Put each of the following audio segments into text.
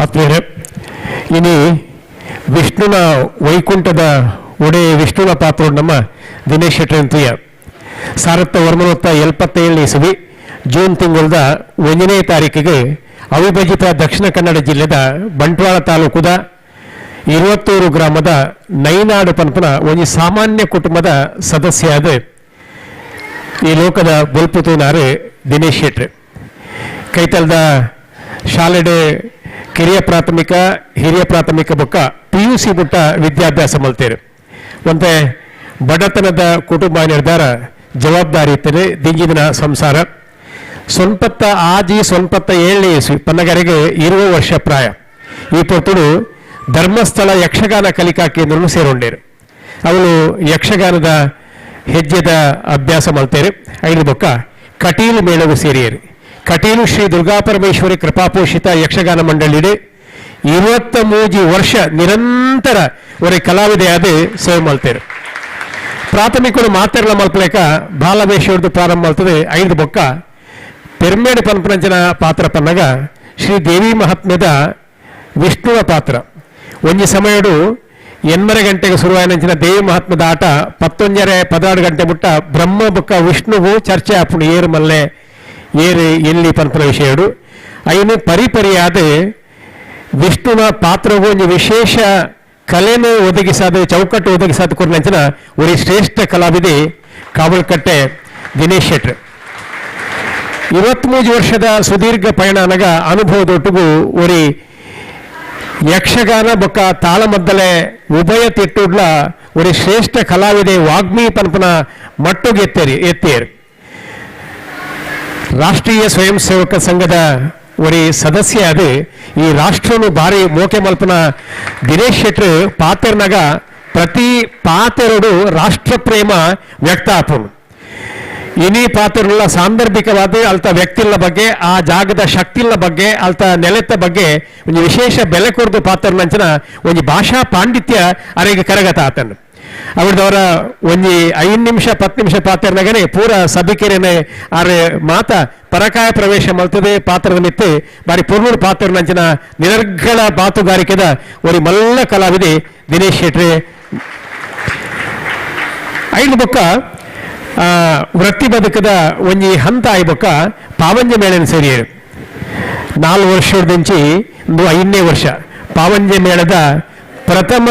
ಆತ್ಮೀಯರೇ, ಇನಿ ವಿಷ್ಣುನ ವೈಕುಂಠದ ಒಡೆಯ ವಿಷ್ಣುನ ಪಾತ್ರ ನಮ್ಮ ದಿನೇಶ್ ಶೆಟ್ಟರಂತಯ್ಯ ಸಾರತ್ತ ವರ್ಮನೊತ್ತ ಎಪ್ಪತ್ತೇಳನೇ ಇಸವಿ ಜೂನ್ ತಿಂಗಳದ ಒಂದನೇ ತಾರೀಕಿಗೆ ಅವಿಭಜಿತ ದಕ್ಷಿಣ ಕನ್ನಡ ಜಿಲ್ಲೆದ ಬಂಟ್ವಾಳ ತಾಲೂಕುದ ಇರುವತ್ತೂರು ಗ್ರಾಮದ ನೈನಾಡು ಪಂಪನ ಒಂದು ಸಾಮಾನ್ಯ ಕುಟುಂಬದ ಸದಸ್ಯ ಆದ ಈ ಲೋಕದ ಬಲ್ಪುತೂನಾರು ದಿನೇಶ್ ಶೆಟ್ರೆ ಕೈತಲದ ಶಾಲೆಡೆ ಕಿರಿಯ ಪ್ರಾಥಮಿಕ, ಹಿರಿಯ ಪ್ರಾಥಮಿಕ ಬುಕ್ಕ ಪಿ ಯು ಸಿ ಬುಟ್ಟ ವಿದ್ಯಾಭ್ಯಾಸ ಮಲ್ತೇರು. ಮತ್ತೆ ಬಡತನದ ಕುಟುಂಬ ನಿರ್ಧಾರ ಜವಾಬ್ದಾರಿ ಇರ್ತದೆ ದಿಂಗಿದಿನ ಸಂಸಾರ. ಸೊನ್ಪತ್ತ ಆಜಿ ಸೊನ್ಪತ್ತ ಏಳನೇ ಇಸು ಪನ್ನಗರಿಗೆ ಇರುವ ವರ್ಷ ಪ್ರಾಯ. ಈ ಪೊತ್ತುಡು ಧರ್ಮಸ್ಥಳ ಯಕ್ಷಗಾನ ಕಲಿಕಾ ಕೇಂದ್ರನು ಸೇರೊಂಡೇರು. ಅವಳು ಯಕ್ಷಗಾನದ ಹೆಜ್ಜೆದ ಅಭ್ಯಾಸ ಮಲ್ತೇರು. ಐದು ಬೊಕ್ಕ, ಕಟೀಲು ಮೇಳವು ಸೇರಿಯರು. ಕಟೀಲು ಶ್ರೀ ದುರ್ಗಾಪರಮೇಶ್ವರಿ ಕೃಪಾಪೋಷಿತ ಯಕ್ಷಗಾನ ಮಂಡಳಿಡೆ ಇವತ್ತ ಮೂಜಿ ವರ್ಷ ನಿರಂತರ ಒರೆ ಕಲಾವಿದೆಯಾದ ಸೇವೆ ಮಾಡ್ತೇವೆ. ಪ್ರಾಥಮಿಕರು ಮಾತೆರಳ ಮಲ್ಪಲೇಕ ಬಾಲವೇಶ್ವರದ್ದು ಪ್ರಾರಂಭ ಮಲ್ತದೆ ಐದು ಬೊಕ್ಕ ಪೆರ್ಮೇಡ್ ಪನ್ಪನಂಚನ ಪಾತ್ರ ಪನ್ನಗ ಶ್ರೀ ದೇವಿ ಮಹಾತ್ಮ್ಯದ ವಿಷ್ಣುವ ಪಾತ್ರ. ಒಂಜಿ ಸಮಯಡು ಎನ್ಮರೆ ಗಂಟೆಗೆ ಶುರುವಾಯಿನಂಚಿನ ದೇವಿ ಮಹಾತ್ಮದ ಆಟ ಪತ್ತೊಂಜರೆ ಪದಾಡು ಗಂಟೆ ಮುಟ್ಟ ಬ್ರಹ್ಮ ಬುಕ್ಕ ವಿಷ್ಣುವು ಚರ್ಚೆ ಆಪುಂಡು ಏರು ಮಲ್ಲೆ ಏರು, ಎಲ್ಲಿ ಪನ್ಪನ ವಿಷಯಡು ಐನು ಪರಿಪರಿಯಾದ ವಿಷ್ಣುನ ಪಾತ್ರವು ಒಂದು ವಿಶೇಷ ಕಲೆಯನ್ನು ಒದಗಿಸಾದ, ಚೌಕಟ್ಟು ಒದಗಿಸಾದ ಕೊರ್ನಂಚಿನ ಒರಿ ಶ್ರೇಷ್ಠ ಕಲಾವಿದೆ ಕಾವಲ್ಕಟ್ಟೆ ದಿನೇಶ್ ಶೆಟ್ರ್. ಇವತ್ಮೂರು ವರ್ಷದ ಸುದೀರ್ಘ ಪಯಣ ಅನಗ ಅನುಭವದೊಟ್ಟಿಗೂ ಒರಿ ಯಕ್ಷಗಾನ ಬೊಕ್ಕ ತಾಳಮದ್ದಲೆ ಉಭಯ ತಿಟ್ಟುಡ್ಲ ಒರಿ ಶ್ರೇಷ್ಠ ಕಲಾವಿದೆ ವಾಗ್ಮಿ ಪನ್ಪನ ಮಟ್ಟುಗೆ ಎತ್ತೇರಿ, ಎತ್ತೇರು. ರಾಷ್ಟ್ರೀಯ ಸ್ವಯಂ ಸೇವಕ ಸಂಘದ ಒರಿ ಸದಸ್ಯ ಅದು ಈ ರಾಷ್ಟ್ರನು ಭಾರಿ ಮೋಕೆ ಮಲ್ಪನ ದಿನೇಶ್ ಶೆಟ್ರು ಪಾತೆರ್ನಾಗ ಪ್ರತಿ ಪಾತ್ರರು ರಾಷ್ಟ್ರ ಪ್ರೇಮ ವ್ಯಕ್ತ ಆಪನು ಇನಿ ಪಾತ್ರಗಳ ಸಾಂದರ್ಭಿಕವಾದ ಅಲ್ತ ವ್ಯಕ್ತಿಗಳ ಬಗ್ಗೆ, ಆ ಜಾಗದ ಶಕ್ತಿಗಳ ಬಗ್ಗೆ, ಅಲ್ತ ನೆಲೆತ ಬಗ್ಗೆ ಒಂದು ವಿಶೇಷ ಬೆಲೆ ಕೊಡ್ದು ಪಾತ್ರ ಒಂದು ಭಾಷಾ ಪಾಂಡಿತ್ಯ ಅರೆಗೆ ಕರಗತ ಆತನು. ಅವ್ರದವರ ಒಂಜಿ ಐದು ನಿಮಿಷ, ಪತ್ತು ನಿಮಿಷ ಪಾತ್ರನಾಗನೆ ಪೂರ ಸಭಿಕೆರೆನೆ ಆರೆ ಮಾತ ಪರಕಾಯ ಪ್ರವೇಶ ಮಲ್ತದೆ ಪಾತ್ರದ ಮಿತ್ತೆ ಬಾರಿ ಪೂರ್ಣ ಪಾತ್ರ ನಂಚಿನ ನಿರರ್ಗಳ ಬಾತುಗಾರಿಕೆದ ಒಂದು ಮಲ್ಲ ಕಲಾವಿದೆ ದಿನೇಶ್ ಶೆಟ್ರೆ. ಐದು ಬೊಕ್ಕ ವೃತ್ತಿ ಬದುಕದ ಒಂಜಿ ಹಂತ ಆಯ್ಬೊಕ್ಕ ಪಾವಂಜ ಮೇಳನ ಸೇರಿಯರು. ನಾಲ್ಕು ವರ್ಷದಿಂಚಿ ಒಂದು ಐದನೇ ವರ್ಷ ಪಾವಂಜ ಮೇಳದ ಪ್ರಥಮ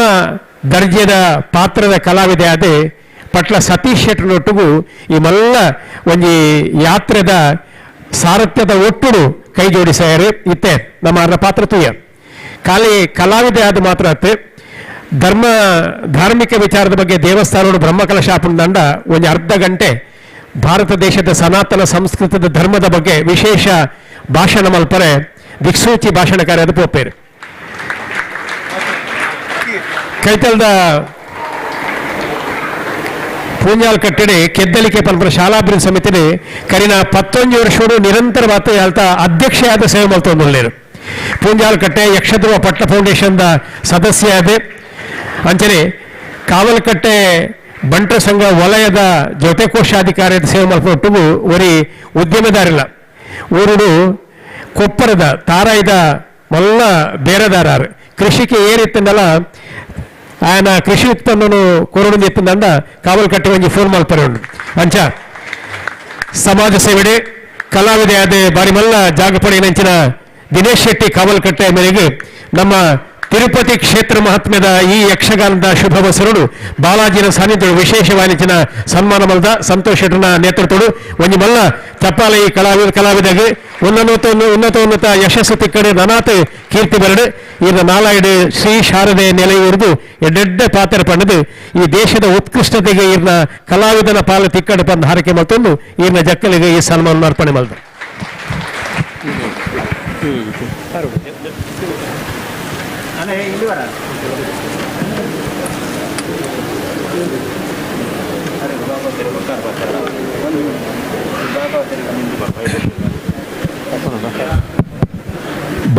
ದರ್ಜೆದ ಪಾತ್ರದ ಕಲಾವಿದೆ ಅದೇ ಪಟ್ಲ ಸತೀಶ್ ಶೆಟ್ಟರೊಟ್ಟಿಗೂ ಈ ಮಲ್ಲ ಒಂಜಿ ಯಾತ್ರೆದ ಸಾರಥ್ಯದ ಒಟ್ಟುಡು ಕೈ ಜೋಡಿಸ್ಯಾರೆ ಇತ್ತೆ. ನಮ್ಮ ಅರ್ನ ಪಾತ್ರ ತುಯ್ಯ. ಖಾಲಿ ಕಲಾವಿದೆ ಆದ ಮಾತ್ರ ಅತ್ತೆ. ಧರ್ಮ, ಧಾರ್ಮಿಕ ವಿಚಾರದ ಬಗ್ಗೆ ದೇವಸ್ಥಾನಗಳು ಬ್ರಹ್ಮಕಲಶಾಪನ ದಂಡ ಒಂದು ಅರ್ಧ ಗಂಟೆ ಭಾರತ ದೇಶದ ಸನಾತನ ಸಂಸ್ಕೃತದ ಧರ್ಮದ ಬಗ್ಗೆ ವಿಶೇಷ ಭಾಷಣ ಮಲ್ಪರೆ, ದಿಕ್ಸೂಚಿ ಭಾಷಣಕಾರ ಅದು ಪೋಪೇರು. ಕೈತಲ್ದ ಪೂಂಜಾಲ್ ಕಟ್ಟಡೆ ಕೆದ್ದಲಿಕೆ ಪಲ್ಪರ ಶಾಲಾಭಿವೃದ್ಧಿ ಸಮಿತಿ ಕರಿನ ಪತ್ತೊಂದು నిరంతర వార్త ಅಧ್ಯಕ್ಷ ಆದ ಸೇವೆ ಮಲ್ತೊಂದುಳ್ಳೇರು ಪೂಂಜಾಲ್ ಕಟ್ಟೆ ಯಕ್ಷಧ್ರುವ ಫೌಂಡೇಶನ್ ಫೌಂಡೇಶನ್ದ ಸದಸ್ಯ ಆದೆ ಅಂಚನೆ ಕಾವಲಕಟ್ಟೆ ಬಂಟ್ರ ಸಂಘ ವಲಯದ ಜೊತೆ ಅಧಿಕಾರಿ ಸೇವೆ ಮಲ್ಪೊಟ್ಟಿಗೂ ಒರಿ ಉದ್ಯಮದಾರಿಲ್ಲ. ಊರುಡು ಕೊಪ್ಪರದ ತಾರಾಯ್ದ ಮಲ್ಲ ಬೇರೆದಾರ ಕೃಷಿಗೆ ಏರಿತ್ತಂದಲ್ಲ ఆయన కృషి ఉత్పన్నను కోరడం చెప్పిందండ కావలి కట్టి వంచి ఫోన్ మల్పరి ఉండు అంచ సమాజ సేవడే ಕಲಾವಿದೆ ಅದೇ ಬಾರಿ ಮಲ್ಲ ಜಾಗಪಡಿ ನೆಂಚಿನ ದಿನೇಶ್ ಶೆಟ್ಟಿ ಕಾವಲ್ಕಟ್ಟೆ ಮೇರೆಗೆ ನಮ್ಮ ತಿರುಪತಿ ಕ್ಷೇತ್ರ ಮಹಾತ್ಮ್ಯದ ಈ ಯಕ್ಷಗಾನದ ಶುಭ ಬಸರುಡು ಬಾಲಾಜಿನ ವಿಶೇಷ ವಿಶೇಷವಾನಿಚಿನ ಸನ್ಮಾನ ಮಲ್ದ. ಸಂತೋಷ್ ಶೆಟ್ಟರ್ನ ನೇತೃತ್ವಡು ಒಂಜಿ ಮಲ್ಲ ತಪ್ಪಾಲ ಈ ಕಲಾವಿದ ಕಲಾವಿದಗೆ ಉನ್ನತ ಉನ್ನತ ಉನ್ನತ ಯಶಸ್ಸು ತಿಕ್ಕಡೆ ನನಾತ್ ಕೀರ್ತಿ ಬರಡು. ಇನ್ನ ನಾಲಾಯ್ಡು ಶ್ರೀ ಶಾರದೆ ನೆಲೆಯೂರ್ದು ಎಡ್ಡೆಡ್ಡ ಪಾತ್ರ ಪಡೆದು. ಈ ದೇಶದ ಉತ್ಕೃಷ್ಟತೆಗೆ ಇರ್ನ ಕಲಾವಿದನ ಪಾಲು ತಿಕ್ಕಡೆ ಬಂದು ಹಾರಕೆ ಮತ್ತೊಂದು ಇರ್ನ ಜಕ್ಕಲಿಗೆ ಈ ಸನ್ಮಾನ ಅರ್ಪಣೆ ಮಾಡಿದ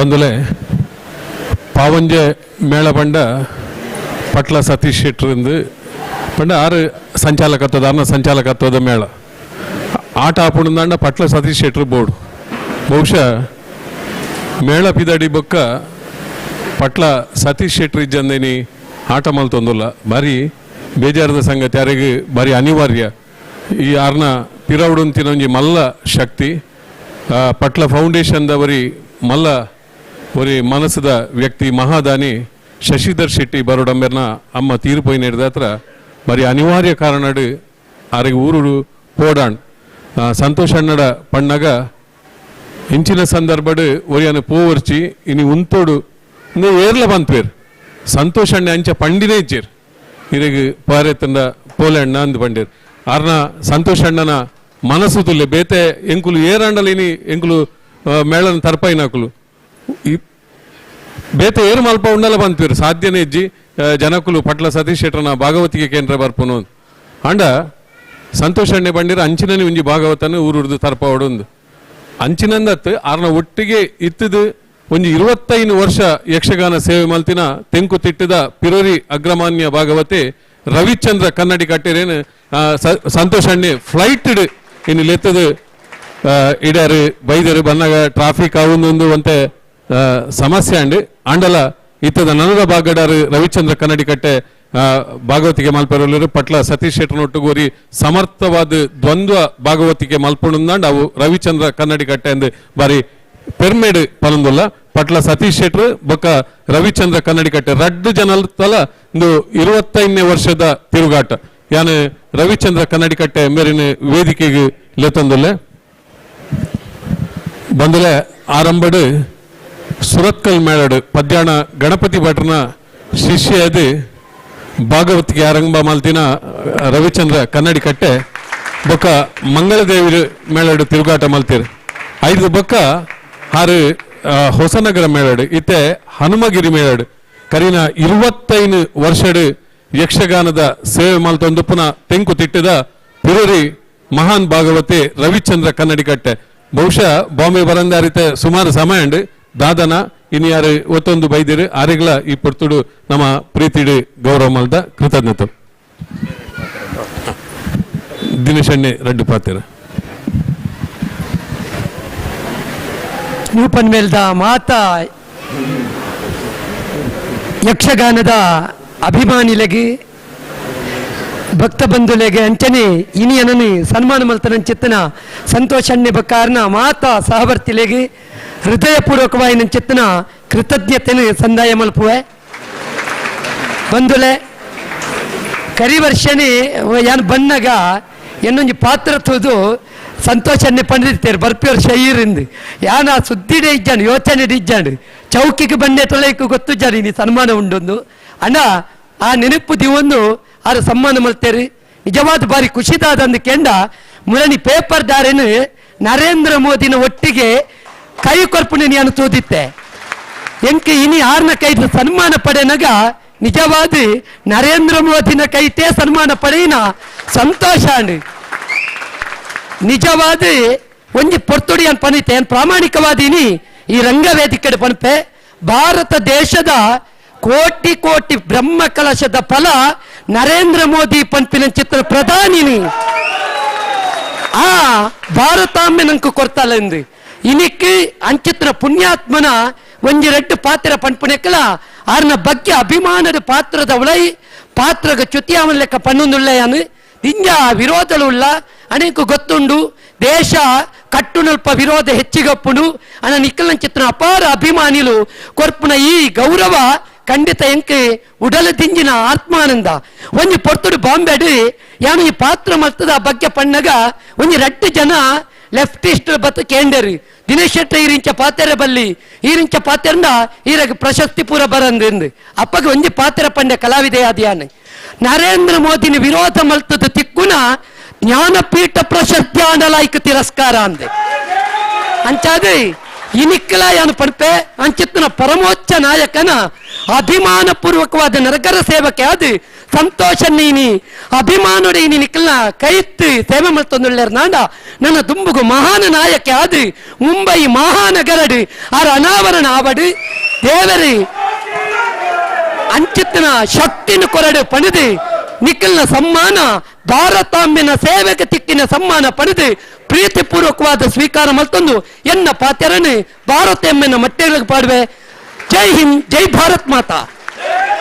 ಬಂಧುಲೆ ಪಾವಂಜೆ ಮೇಳ ಪಂಡ ಪಟ್ಲ ಸತೀಶ್ ಶೆಟ್ರಿಂದ ಪಂಡ ಆರು ಸಂಚಾಲಕತ್ವದ ಅನ್ನ ಸಂಚಾಲಕತ್ವದ ಮೇಳ. ಆಟ ಆಪುಂಡ ಪಟ್ಲ ಸತೀಶ್ ಶೆಟ್ರ್ ಬೋರ್ಡು. ಬಹುಶಃ ಮೇಳ ಪಿದಡಿ ಬೊಕ್ಕ ಪಟ್ಲ ಸತೀಶ್ ಶೆಟ್ಟಿ ಇಜ್ಜಂದೇನಿ ಆಟ ಮಲ್ತೊಂದುಲ್ಲ ಬಾರಿ ಬೇಜಾರದ ಸಂಗತಿ ಯಾರಿಗೆ ಬಾರಿ ಅನಿವಾರ್ಯ. ಈ ಆರ್ನ ಪಿರವುಡುಂತಿನ ಒಂಜಿ ಮಲ್ಲ ಶಕ್ತಿ ಆ, ಪಟ್ಲ ಫೌಂಡೇಶನ್ದವರಿ ಮಲ್ಲ ಒರಿ ಮನಸ್ಸದ ವ್ಯಕ್ತಿ ಮಹಾದಾನಿ ಶಶಿಧರ್ ಶೆಟ್ಟಿ ಬರೋಡಂಬೆರ್ನ ಅಮ್ಮ ತೀರ್ಪೋಯಿನ ಹತ್ರ ಬರೀ ಅನಿವಾರ್ಯ ಕಾರಣ ಅರೆಗೆ ಊರು ಪೋಡಾಣ್ ಸಂತೋಷ್ ಅಣ್ಣಡ ಪಣ್ಣಗ ಇಂಚಿನ ಒರಿ ಒರಿಯನ ಪೋವರ್ಚಿ ಇನಿ ಉಂತೋಡು ಇಂದು ಏರ್ಲ ಬಂತ್ವೇರ್ ಸಂತೋಷ ಅಣ್ಣ ಅಂಚ ಪಂಡಿನೇ ಇಜ್ಜೇರ್ ಇರಗ್ ಪಾರೆತ್ತಂಡ ಪೋಲೆಣ್ಣ ಅಂದು ಬಂಡೇರ್ ಆರ್ನ ಸಂತೋಷ ಅಣ್ಣನ ಮನಸ್ಸು ತುಲ್ಲೆ ಬೇತೆ ಎಂಕುಲು ಏರಂಡಲ ಇನಿ ಎಂಕುಲು ಮೇಳನ ತರ್ಪೈನಾಕುಲು ಈ- ಬೇತೆ ಏನು ಮಲ್ಪ ಉಂಡಲ ಬಂತೀರಿ? ಸಾಧ್ಯನೇ ಇಜ್ಜಿ ಜನಕುಲು, ಪಟ್ಲ ಸತೀಶ್ ಶೆಟ್ರನ ಭಾಗವತಿಗೆ ಕೇಂದ್ರ ಬರ್ಪುನು ಅಂಡ, ಸಂತೋಷ್ ಅಣ್ಣೆ ಬಂದಿರ, ಅಂಚಿನನೆ ಒಂಜಿ ಭಾಗವತನ, ಊರುರ್ದು ತರ್ಪ ಹೊಡೊಂದು. ಅಂಚಿನಂದತ್ ಆರ್ನ ಒಟ್ಟಿಗೆ ಇತ್ತದು ಒಂಜಿ ಇರುವತ್ತೈದು ವರ್ಷ ಯಕ್ಷಗಾನ ಸೇವೆ ಮಲ್ತಿನ ತೆಂಕು ತಿಟ್ಟಿದ ಪಿರೋರಿ ಅಗ್ರಮಾನ್ಯ ಭಾಗವತೆ ರವಿಚಂದ್ರ ಕನ್ನಡಿ ಕಟ್ಟಿರೇನು ಸ- ಸಂತೋಷ್ ಅಣ್ಣೆ ಫ್ಲೈಟ್ ಇನ್ನು ಲೆತ್ತದು ಇಡ್ಯಾರು, ಬೈದರು ಬಂದಾಗ ಟ್ರಾಫಿಕ್ ಆವೊಂದೊಂದು ಅಂತೆ ಸಮಸ್ಯೆ ಅಂಡಿ. ಆಂಡಲ ಇತ್ತದ ನನದ ಬಾಗಡಾರು ರವಿಚಂದ್ರ ಕನ್ನಡಿ ಕಟ್ಟೆ ಆ, ಭಾಗವತಿಗೆ ಮಲ್ಪರಲ್ಲರು ಪಟ್ಲ ಸತೀಶ್ ಒಟ್ಟುಗೋರಿ ಸಮರ್ಥವಾದ ದ್ವಂದ್ವ ಭಾಗವತಿಗೆ ಮಲ್ಪುಣಂದಾಂಡ್ ಅವು ರವಿಚಂದ್ರ ಕನ್ನಡಿ ಕಟ್ಟೆ ಅಂದ್ ಬಾರಿ ಪೆರ್ಮೇಡ್ ಪಲಂದುಲ್ಲ. ಪಟ್ಲ ಸತೀಶ್ ಶೆಟ್ರ್ ಬೊಕ್ಕ ರವಿಚಂದ್ರ ಕನ್ನಡಿ ಕಟ್ಟೆ ರಡ್ಡು ಜನಲ್ ತಲ ಇಂದು ಇರುವತ್ತೈದನೇ ವರ್ಷದ ತಿರುಗಾಟ. ಯಾನ್ ರವಿಚಂದ್ರ ಕನ್ನಡಿ ಕಟ್ಟೆ ಮೇರಿನ ವೇದಿಕೆಗೆ ಲೆತ್ತಂದುಲ್ಲೆ. ಬಂದಲೆ ಆರಂಭಡು ಸುರತ್ಕಲ್ ಮೇಳಡು ಪದ್ಯಾಣ ಗಣಪತಿ ಭಟ್ರನ ಶಿಷ್ಯ ಅದು ಭಾಗವತಿಗೆ ಆರಂಭ ಮಾಲ್ತಿನ ರವಿಚಂದ್ರ ಕನ್ನಡಿ ಕಟ್ಟೆ ಬೊಕ್ಕ ಮಂಗಳದೇವಿ ಮೇಳಡು ತಿರುಗಾಟ ಮಲ್ತಿರು ಐದು ಬೊಕ್ಕ ಆರು ಹೊಸನಗರ ಮೇಳಡು, ಇತ್ತೆ ಹನುಮಗಿರಿ ಮೇಳಡು. ಕರೀನ ಇರುವತ್ತೈದು ವರ್ಷಡು ಯಕ್ಷಗಾನದ ಸೇವೆ ಮಾಲ್ತೊಂದುಪ್ಪನ ಪುನಃ ತೆಂಕು ತಿಟ್ಟಿದ ಪಿರೂರಿ ಮಹಾನ್ ಭಾಗವತಿ ರವಿಚಂದ್ರ ಕನ್ನಡಿ ಕಟ್ಟೆ. ಬಹುಶಃ ಬಾಂಬೆ ಬರಂದಾರಿತೆ ಸುಮಾರು ಸಮಯ ಉಂಡು ದಾದನ ಇನ್ ಯಾರು ಒತ್ತೊಂದು ಬೈದಿರು, ಆರಿಗಳ ಈ ಪೊರ್ತುಡು ನಮ್ಮ ಪ್ರೀತಿಡು ಗೌರವ ಮಲ್ದ ಕೃತಜ್ಞತೆ. ದಿನಶಣ್ಣೆ ರಡ್ಡು ಪಾತಿರ ನೂಪನ್ ಮೇಲ್ದ ಮಾತ ಯಕ್ಷಗಾನದ ಅಭಿಮಾನಿಲೆಗೆ ಭಕ್ತ ಬಂಧುಲೆಗೆ ಅಂಚನೆ ಇನಿಯನನಿ ಸನ್ಮಾನ ಮಲ್ತನ ಚಿತ್ತನ ಸಂತೋಷಣ್ಣೆ ಬಕ್ಕಾರ್ನ ಮಾತ ಸಹವರ್ತಿಲೆಗೆ ಚಿತ್ತನ ಕೃತಜ್ಞತೆನ ಸಂದಾಯ ಮಲ್ಪುವೆ. ಬಂಧುಲೆ ಕರಿ ವರ್ಷನೇ ಯಾನ್ ಬಣ್ಣಗ ಇನ್ನೊಂದು ಪಾತ್ರ ತೂದು ಸಂತೋಷನ್ನೇ ಪಂಡಿರ್ತೇರು ಬರ್ಪಿಯವ್ರ ಶೈರಿಂದ ಯಾನ ಸುದ್ದಿಡೆ ಇಜ್ಜಾನು ಯೋಚನೆ ಇಜ್ಜಾಂಡು. ಚೌಕಿಗೆ ಬಂಡೆ ತೊಳೆಯಕ್ಕೆ ಗೊತ್ತು ಜಾರಿ ನೀ ಸನ್ಮಾನ ಉಂಡೊಂದು. ಅಣ್ಣ, ಆ ನೆನಪು ದಿವೊಂದು ಆರು ಸನ್ಮಾನ ಮಲ್ತೇರಿ. ನಿಜವಾದ ಬಾರಿ ಖುಷಿದಾದಂದು ಕೆಂಡ ಮುರಣಿ ಪೇಪರ್ ದಾರೇನು ನರೇಂದ್ರ ಮೋದಿನ ಒಟ್ಟಿಗೆ ಕೈ ಕೊರ್ಪುನೆ ನಾನು ತೂದಿತ್ತೆ. ಎಂಕೆ ಇನಿ ಆರ್ನ ಕೈದ ಸನ್ಮಾನ ಪಡೆನಗ ನಿಜವಾದ ನರೇಂದ್ರ ಮೋದಿನ ಕೈತೆ ಸನ್ಮಾನ ಪಡೆಯಿನ ಸಂತೋಷ ಅಂಡ್ ನಿಜವಾದ ಒಂಜಿ ಪೊರ್ತುಡಿ ಅನ್ ಪನಿತೆ ಅನ್ ಪ್ರಾಮಾಣಿಕವಾದೀನಿ ಈ ರಂಗವೇದಿಕೆ ಪನ್ಪೆ ಭಾರತ ದೇಶದ ಕೋಟಿ ಕೋಟಿ ಬ್ರಹ್ಮ ಕಲಶದ ಫಲ ನರೇಂದ್ರ ಮೋದಿ ಪನ್ಪಿನ ಚಿತ್ರ ಪ್ರಧಾನಿನಿ. ಆ ಭಾರತಾಂಬೆ ನಂಕು ಕೊಡ್ತಾಳ ಎಂದು ಇನಿಕ್ಕೆ ಅಂಚಿತ್ರ ಪುಣ್ಯಾತ್ಮನ ಒಂಜಿ ರೆಡ್ಡು ಪಾತ್ರ ಪನ್ಪುನೆಕ್ಕಲ ಆರ್ನ ಬಗ್ಗೆ ಅಭಿಮಾನದ ಪಾತ್ರದ ಉಳೈ ಪಾತ್ರಗ ಚ್ಯುತಿಯಾವನ ಲೆಕ್ಕ ಪಣ್ಣುಂದುಳ್ಳೆಯಾನು ಇಂಜ ವಿರೋಧಳುಳ್ಳ ಅನೇಕ ಗೊತ್ತುಂಡು ದೇಶ ಕಟ್ಟುನಲ್ಪ ವಿರೋಧ ಹೆಚ್ಚಿಗಪ್ಪುಡು ಅನ್ನ ನಿಕ್ಕಲನ ಚಿತ್ರ ಅಪಾರ ಅಭಿಮಾನಿಲು ಕೊರ್ಪುನ ಈ ಗೌರವ ಖಂಡಿತ ಎಂಕೆ ಉಡಲ ದಿಂಜಿನ ಆತ್ಮಾನಂದ ಒಂಜಿ ಪೊರ್ತುಡು ಬಾಂಬೆಡು ಯಾನು ಈ ಪಾತ್ರ ಮಲ್ತದ ಬಗ್ಗೆ ಪಣ್ಣಗ ಒಂಜಿ ರಡ್ಡು ಜನ ಲೆಫ್ಟಿಸ್ಟ್ ಬತ್ತ ಕೇಂಡರು ದಿನೇಶ್ ಶೆಟ್ಟಿ ಈರಿಂಚ ಪಾತೆರ ಬಲ್ಲಿ ಈರಿಂಚ ಪಾತೆರ್ನ ಈರಗ ಪ್ರಶಸ್ತಿ ಪೂರ ಬರಂದು ಅಪ್ಪಗ ಒಂಜಿ ಪಾತೆರ ಪಂಡೆ ಕಲಾವಿದೆ ಆದಿಯಾನೆ ನರೇಂದ್ರ ಮೋದಿನ ವಿರೋಧ ಮಲ್ತದ ತಿಕ್ಕುನ ಜ್ಞಾನಪೀಠ ಪ್ರಶಸ್ತಿ ಆಂಡಲಾಯ್ಕ ತಿರಸ್ಕಾರ ಅಂದೆ ಅಂಚಾದೆ ಇನಿಕ್ಕಲ ಯಾನು ಪಡ್ಪೆ ಅಂಚಿತ್ತನ ಪರಮೋಚ್ಚ ನಾಯಕನ ಅಭಿಮಾನ ಪೂರ್ವಕವಾದ ನರಕರ ಸೇವಕ್ಕೆ ಅದು ನಿಕ್ಕಲ ಕೈತ್ತು ಸೇವೆ ಮಲ್ತೊಂದುಳ್ಳೇರ್ ನಾಂಡ ನನ್ನ ದುಂಬುಗು ಮಹಾನ ನಾಯಕ ಅದು ಮುಂಬೈ ಮಹಾನಗರಡು ಆರ ಅನಾವರಣ ಆವಡು. ದೇವರಿ ಅಂಚಿತ್ತಿನ ಶಕ್ತಿನ ಕೊರಡು ಪಣಿದು. ನಿಖಿಲ್ನ ಸಮ್ಮಾನ, ಭಾರತಾಂಬಿನ ಸೇವೆಗೆ ತಿಕ್ಕಿನ ಸಮ್ಮಾನ ಪಡೆದು ಪ್ರೀತಿಪೂರ್ವಕವಾದ ಸ್ವೀಕಾರ ಮಲ್ತೊಂದು ಎನ್ನ ಪಾತ್ಯರನ್ನು ಭಾರತ ಎಮ್ಮೆನ ಮಟ್ಟೆಗಳಿಗೆ ಪಾಡುವೆ. ಜೈ ಹಿಂದ್, ಜೈ ಭಾರತ್ ಮಾತಾ.